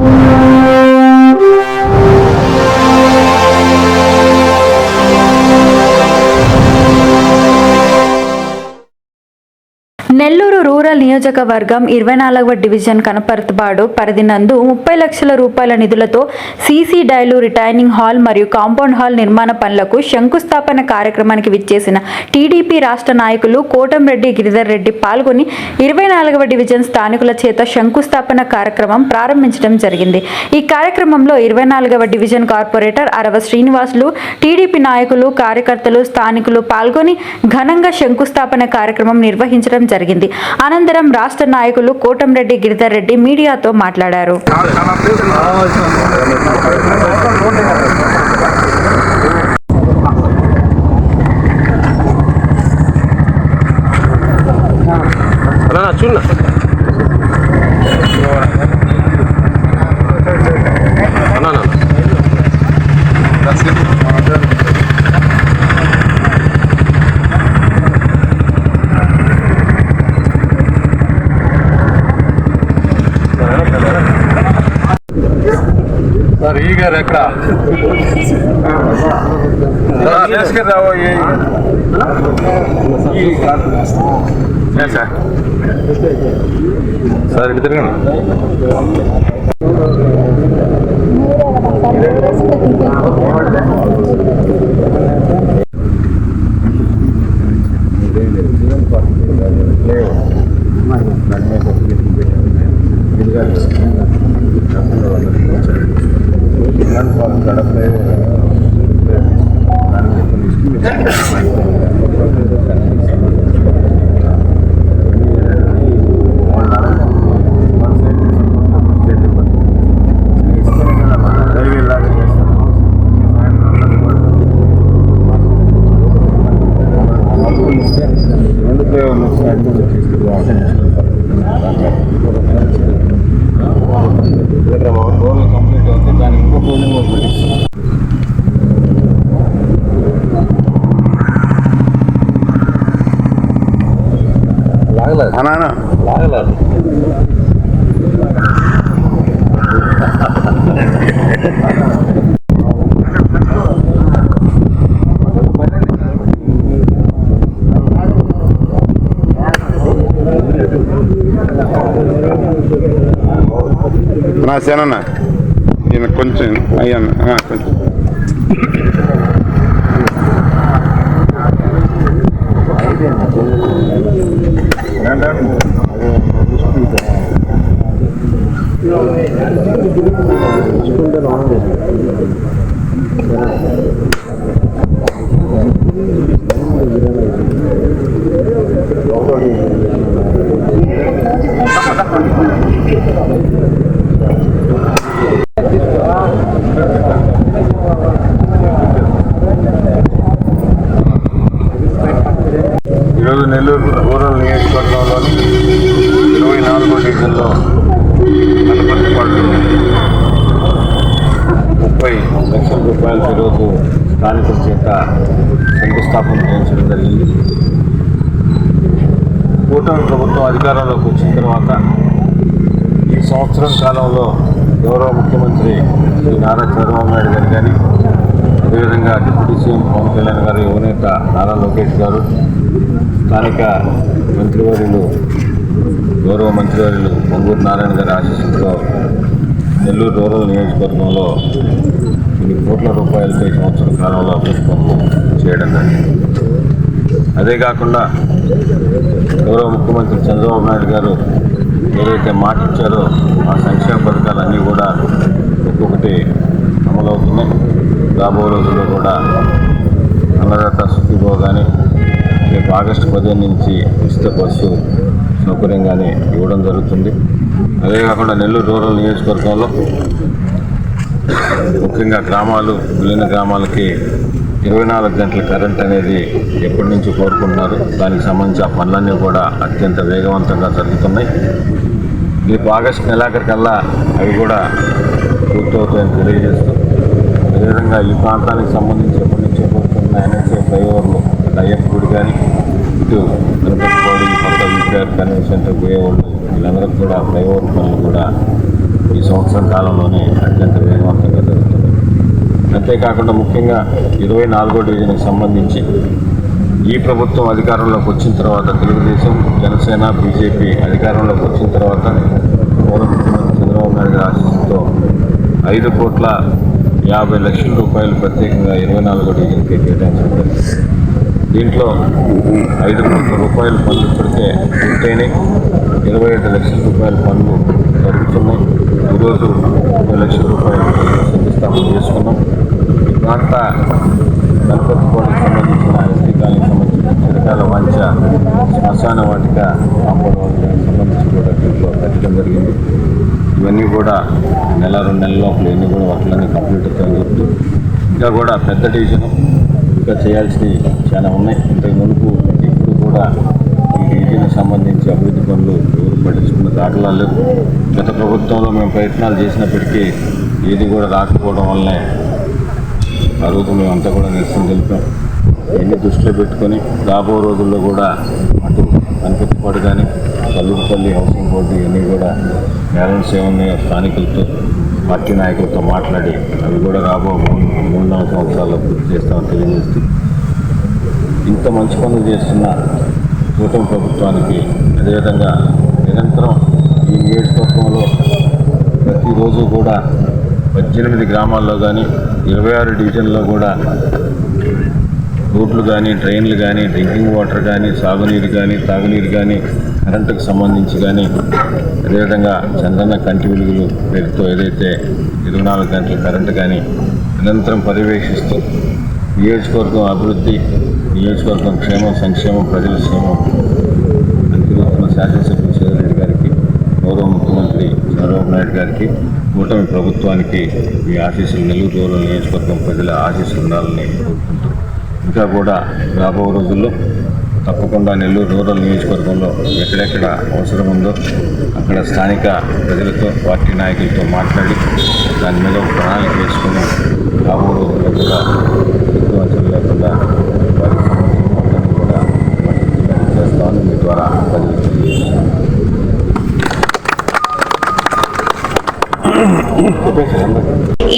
నెల్లూరు నియోజకవర్గం ఇరవై నాలుగవ డివిజన్ కనపర్తిపాడు పరిధి నందు ముప్పై లక్షల రూపాయల నిధులతో సీసీ డైలు రిటైనింగ్ హాల్ మరియు కాంపౌండ్ హాల్ నిర్మాణ పనులకు శంకుస్థాపన కార్యక్రమానికి విచ్చేసిన టీడీపీ రాష్ట్ర నాయకులు కోటంరెడ్డి గిరిధర్ రెడ్డి పాల్గొని ఇరవై నాలుగవ డివిజన్ స్థానికుల చేత శంకుస్థాపన కార్యక్రమం ప్రారంభించడం జరిగింది. ఈ కార్యక్రమంలో ఇరవై నాలుగవ division corporator Arava Srinivasulu TDP నాయకులు కార్యకర్తలు స్థానికులు పాల్గొని ఘనంగా శంకుస్థాపన కార్యక్రమం నిర్వహించడం జరిగింది. అనంతరం రాష్ట్ర నాయకులు కోటంరెడ్డి గిరిధర్ రెడ్డి మీడియాతో మాట్లాడారు. చూడ ಸರ್ ಈಗ ರೆಕ್ಕಡ ನಾವು ಸರ್ ಸರ್ ಇಲ್ಲಿ ತಿರ್ಗೋಣ ಇದು సార్ ఈ గారు ఎక్కడ తీసుకురావో సార్ సార్ తిరగండి కంప్లీట్ అవుతుంది దానికి ఇంకో ఫోన్ లాగలేదు అన్నా లాగలేదు నా సేనన్న నేను కొంచెం అయ్యన్న కొంచెం ఈరోజు నెల్లూరు రూరల్ నియోజకవర్గంలోని ఇరవై నాలుగో డివిజన్లో కనపర్తిపాడు ముప్పై లక్షల రూపాయలతో ఈరోజు స్థానికుల చేత శంకుస్థాపన చేయించడం జరిగింది. కూటమి ప్రభుత్వం అధికారంలోకి వచ్చిన తర్వాత ఈ సంవత్సరం కాలంలో గౌరవ ముఖ్యమంత్రి శ్రీ నారా చంద్రబాబు నాయుడు గారు కానీ అదేవిధంగా డిప్యూటీ సీఎం పవన్ కళ్యాణ్ గారు యువనేత నారా లోకేష్ గారు స్థానిక మంత్రివర్యులు గౌరవ మంత్రివర్యులు పొంగూరు నారాయణ గారి ఆశీస్సులతో నెల్లూరు రూరల్ నియోజకవర్గంలో కొన్ని కోట్ల రూపాయలతో ఈ సంవత్సరం కాలంలో అభివృద్ధి పనులు చేయడం జరిగింది. అదే కాకుండా గౌరవ ముఖ్యమంత్రి చంద్రబాబు నాయుడు గారు ఏదైతే మాట ఇచ్చారో ఆ సంక్షేమ పథకాలన్నీ కూడా ఒక్కొక్కటి అమలవుతున్నాయి. రాబో రోజుల్లో కూడా అన్నదాత సుఖీభో కానీ రేపు ఆగస్టు పదిహేను నుంచి ఉచిత బస్సు సౌకర్యంగానే ఇవ్వడం జరుగుతుంది. అదే కాకుండా నెల్లూరు రూరల్ నియోజకవర్గంలో ముఖ్యంగా గ్రామాలు విలీన గ్రామాలకి ఇరవై నాలుగు గంటల కరెంట్ అనేది ఎప్పటి నుంచి కోరుకుంటున్నారు? దానికి సంబంధించి ఆ పనులన్నీ కూడా అత్యంత వేగవంతంగా జరుగుతున్నాయి. రేపు ఆగస్టు నెలాఖరికల్లా అవి కూడా పూర్తవుతాయని తెలియజేస్తూ అదేవిధంగా ఈ ప్రాంతానికి సంబంధించి ఎప్పటి నుంచో కోరుకున్న ఎన్హెచ్ఏ ఫ్లైఓవర్లు అయ్యప్ప గుడి కానీ ఇటు తిరుపతి కొత్త విద్యార్థి కన్వెన్షన్ సెంటర్ పోయేవాళ్ళు వీళ్ళందరికీ కూడా ఫ్లైఓవర్ పనులు కూడా ఈ సంవత్సరం కాలంలోనే అత్యంత వేగవంతంగా జరుగుతుంది అంతేకాకుండా ముఖ్యంగా ఇరవై నాలుగో డివిజన్కి సంబంధించి ఈ ప్రభుత్వం అధికారంలోకి వచ్చిన తర్వాత తెలుగుదేశం జనసేన బీజేపీ అధికారంలోకి వచ్చిన తర్వాత గౌరవ ముఖ్యమంత్రి చంద్రబాబు నాయుడు గారి ఆశీస్సుతో ఐదు కోట్ల యాభై లక్షల రూపాయలు ప్రత్యేకంగా ఇరవై నాలుగో డివిజన్కి కేటాయించడం జరిగింది. దీంట్లో ఐదు కోట్ల రూపాయల పనులు ఇప్పటికే పూర్తయినాయి. ఇరవై ఐదు లక్షల రూపాయల పనులు జరుగుతున్నాయి ఈరోజు ఇరవై లక్షల రూపాయలు శంకుస్థాపన చేసుకున్నాం. ఈ ప్రాంత గణపతికోటకు సంబంధించిన ఎస్టీ కాలనీకి సంబంధించిన చిరకాల వాంఛ శ్మశాన వాటిక కాంపౌండ్ సంబంధించి కూడా దీంట్లో కట్టడం జరిగింది. ఇవన్నీ కూడా నెల రెండు నెలల లోపల ఇవన్నీ కూడా వర్క్లన్నీ కంప్లీట్ అవుతాయని చెప్తూ ఇంకా కూడా పెద్ద డివిజన్ ఇంకా చేయాల్సినవి చాలా ఉన్నాయి. ఇంతకు మునుపు ఇప్పుడు కూడా ఈ డివిజన్కి సంబంధించి అభివృద్ధి పనులు ఎవరు పట్టించుకున్న దాఖలాలు లేవు. గత ప్రభుత్వంలో మేము ప్రయత్నాలు చేసినప్పటికీ ఏది కూడా రాకపోవడం వల్లనే ఆ రోజు మేమంతా కూడా నిరసన తెలిపాం. ఇవన్నీ దృష్టిలో పెట్టుకొని రాబో రోజుల్లో కూడా అటు కనిపెట్టుకోడు కానీ కల్లూరుపల్లి హౌసింగ్ బోర్డు ఇవన్నీ కూడా బ్యాలెన్స్ ఏమున్నాయో స్థానికులతో పార్టీ నాయకులతో మాట్లాడి అవి కూడా రాబో మూడు మూడు నాలుగు సంవత్సరాల్లో పూర్తి చేస్తామని తెలియజేస్తూ ఇంత మంచి పనులు చేస్తున్న కూటమి ప్రభుత్వానికి అదేవిధంగా నిరంతరం ఈ నియోజకవర్గంలో ప్రతిరోజు కూడా పద్దెనిమిది గ్రామాల్లో కానీ ఇరవై ఆరు డివిజన్లో కూడా రోడ్లు కానీ ట్రైన్లు కానీ డ్రింకింగ్ వాటర్ కానీ సాగునీరు కానీ తాగునీరు కానీ కరెంటుకు సంబంధించి కానీ అదేవిధంగా చంద్రన్న కంటి వెలుగులు పేరుతో ఏదైతే ఇరవై నాలుగు గంటల కరెంటు కానీ నిరంతరం పర్యవేక్షిస్తూ నియోజకవర్గం అభివృద్ధి నియోజకవర్గం క్షేమం సంక్షేమం ప్రజల క్షేమం అంతిమ శాసనసభ్యులు చంద్రరెడ్డి గారికి గౌరవ ముఖ్యమంత్రి చంద్రబాబు నాయుడు గారికి కూటమి ప్రభుత్వానికి ఈ ఆశీస్సులు నెల్లూరు నియోజకవర్గం ప్రజల ఆశీస్సులు ఉండాలని కోరుకుంటూ ఇంకా కూడా రాబో రోజుల్లో తప్పకుండా నెల్లూరు రూరల్ నియోజకవర్గంలో ఎక్కడెక్కడ అవసరం ఉందో అక్కడ స్థానిక ప్రజలతో పార్టీ నాయకులతో మాట్లాడి దాని మీద ఒక ప్రణాళిక వేసుకుని ఆ ఊరు కూడా ఎక్కువ సిగ్గువంచలు లేకుండా వారికి సంబంధించిన కూడా చేస్తామని మీ ద్వారా ప్రజలకు తెలియజేస్తున్నాను